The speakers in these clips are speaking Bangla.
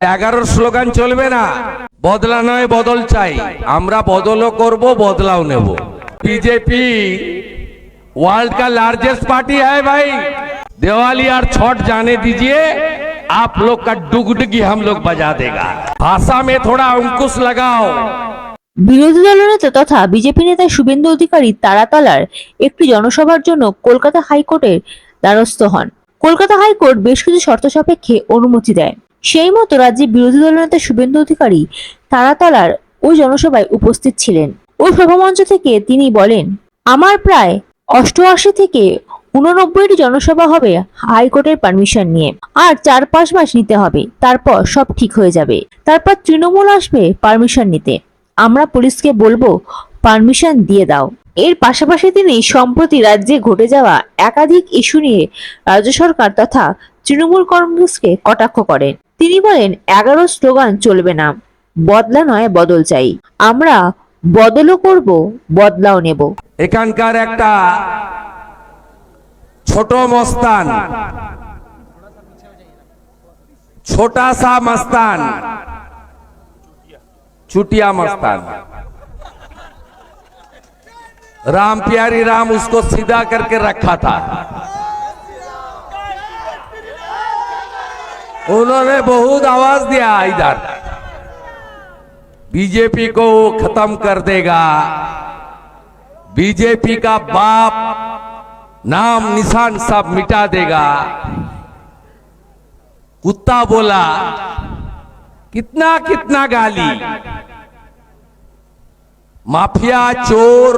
এগারোর স্লোগান চলবে না বদলা নয় বদল চাই আমরা বদলও করব বদলাও নেব बीजेपी वर्ल्ड का लार्जेस्ट पार्टी है भाई दिवाली और छठ जाने दीजिए आप लोग का डुगडुगी हम लोग बजा देगा भाषा में थोड़ा अंकुश लगाओ বিরোধী দলনেতা তথা বিজেপি নেতা শুভেন্দু অধিকারী তারাতলার একটি জনসভার জন্য কলকাতা হাইকোর্টের দ্বারস্থ হন কলকাতা হাইকোর্ট বেশ কিছু শর্ত সাপেক্ষে অনুমতি দেয় সেই মতো রাজ্যের বিরোধী দলনেতা শুভেন্দু অধিকারী তারাতলার ওই জনসভায় উপস্থিত ছিলেন। ওই সভামঞ্চ থেকে তিনি বলেন, আমার প্রায় অষ্টআশি থেকে উননব্বইটি জনসভা হবে হাইকোর্টের পারমিশন নিয়ে। আর চার পাঁচ মাস নিতে হবে, তারপর সব ঠিক হয়ে যাবে। তারপর তৃণমূল আসবে পারমিশন নিতে। আমরা পুলিশকে বলব, পারমিশন দিয়ে দাও। এর পাশাপাশি তিনি সম্প্রতি রাজ্যে ঘটে যাওয়া একাধিক ইস্যু নিয়ে রাজ্য সরকার তথা তৃণমূল কংগ্রেসকে কটাক্ষ করেন। তিনি বলেন এগারো স্লোগান চলবে না বদলা নয় বদল চাই আমরা বদলও করব বদলাও নেব এখানকার একটা ছোট মস্তান छोटा सा मस्तान चुटिया मस्तान राम प्यारी राम उसको सीधा करके रखा था उन्होंने बहुत आवाज़ दिया, इधर। बीजेपी को खत्म कर देगा। बीजेपी का बाप नाम निशान सब मिटा देगा। कुत्ता बोला, कितना कितना गाली। माफिया चोर,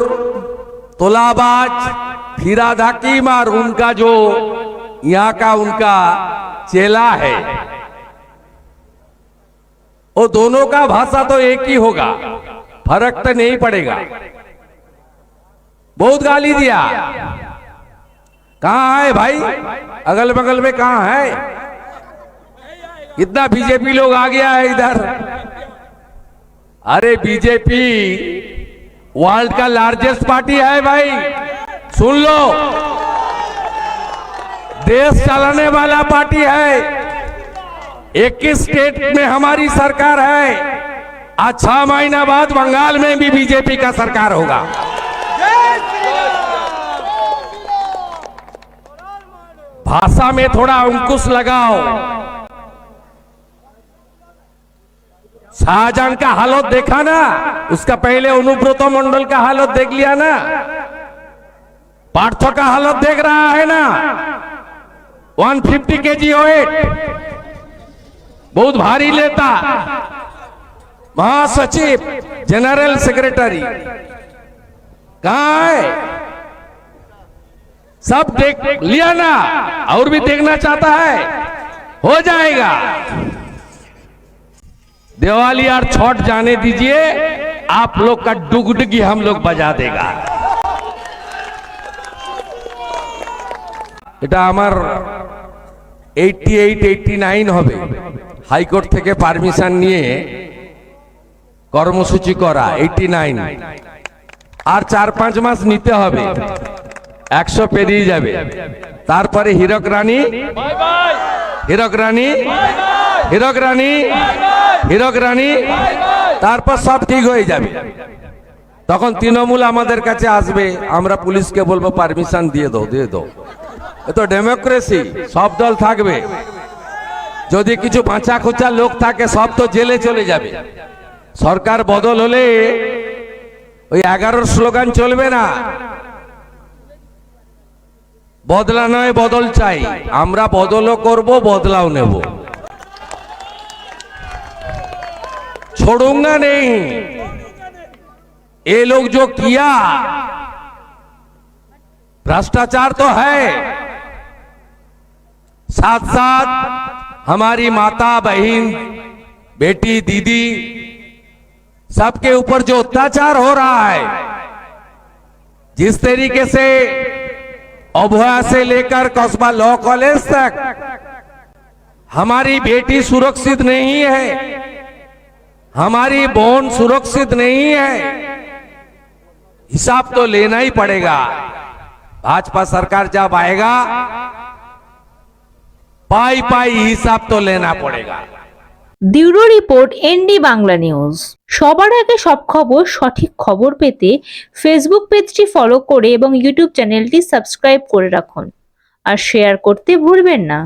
तोलाबाज फिरा धाकीम और उनका जो यहाँ का उनका चेला है। वो दोनों का भाषा तो एक ही होगा। फ़र्क तो नहीं पड़ेगा। बहुत गाली दिया। कहाँ है भाई? अगल बगल में कहाँ है? कितना बीजेपी लोग आ गया है इधर। अरे बीजेपी वर्ल्ड का लार्जेस्ट पार्टी है भाई। सुन लो। देश चलाने वाला पार्टी है। 21 स्टेट में हमारी सरकार है। आज छह महीना बाद बंगाल में भी बीजेपी का सरकार होगा। भाषा में थोड़ा अंकुश लगाओ। शाहजहां का हालत देखा ना, उसका पहले अनुब्रत मंडल का हालत देख लिया ना। पार्थो का हालत देख रहा है ना। 150 फिफ्टी के जी वेट बहुत भारी लेता महासचिव जनरल सेक्रेटरी कहा है सब देख लिया ना और भी देखना चाहता है हो जाएगा दिवाली और छठ जाने दीजिए आप लोग का डुगडुगी हम लोग बजा देगा এটা আমার eighty eight eighty nine হবে। হাইকোর্ট থেকে পারমিশন নিয়ে কর্মসূচি করা এইটটি নাইন আর চার, পাঁচ মাস নিতে হবে। একশো পেরিয়ে যাবে। তারপরে হীরক রানী। হীরক রানী। হীরক রানী। হীরক রানী। তারপর সব ঠিক হয়ে যাবে। তখন তৃণমূল আমাদের কাছে আসবে। আমরা পুলিশকে বলব, পারমিশন দিয়ে দাও দিয়ে দাও। এ তো ডেমোক্রেসি সব দল থাকবে যদি কিছু বাঁচা খোঁচা লোক থাকে সব তো জেলে চলে যাবে সরকার বদল হলে ওই এগারোর স্লোগান চলবে না বদলা নয় বদল চাই আমরা বদলও করব বদলাও নেব छोड़ूंगा नहीं ये लोग जो किया भ्रष्टाचार तो है साथ साथ हमारी माता, बहन, बेटी, दीदी, सबके ऊपर जो अत्याचार हो रहा है, जिस तरीके से अभया से लेकर कस्बा लॉ कॉलेज तक, हमारी बेटी सुरक्षित नहीं है, हमारी बहन सुरक्षित नहीं है, हिसाब तो लेना ही पड़ेगा। भाजपा सरकार जब आएगा পাই পাই হিসাব তো লেনা পড়েগা দিউরো রিপোর্ট, এনডি বাংলা নিউজ। সবার আগে সব খবর, সঠিক খবর পেতে ফেসবুক পেজটি ফলো করে এবং ইউটিউব চ্যানেলটি সাবস্ক্রাইব করে রাখুন। আর শেয়ার করতে ভুলবেন না।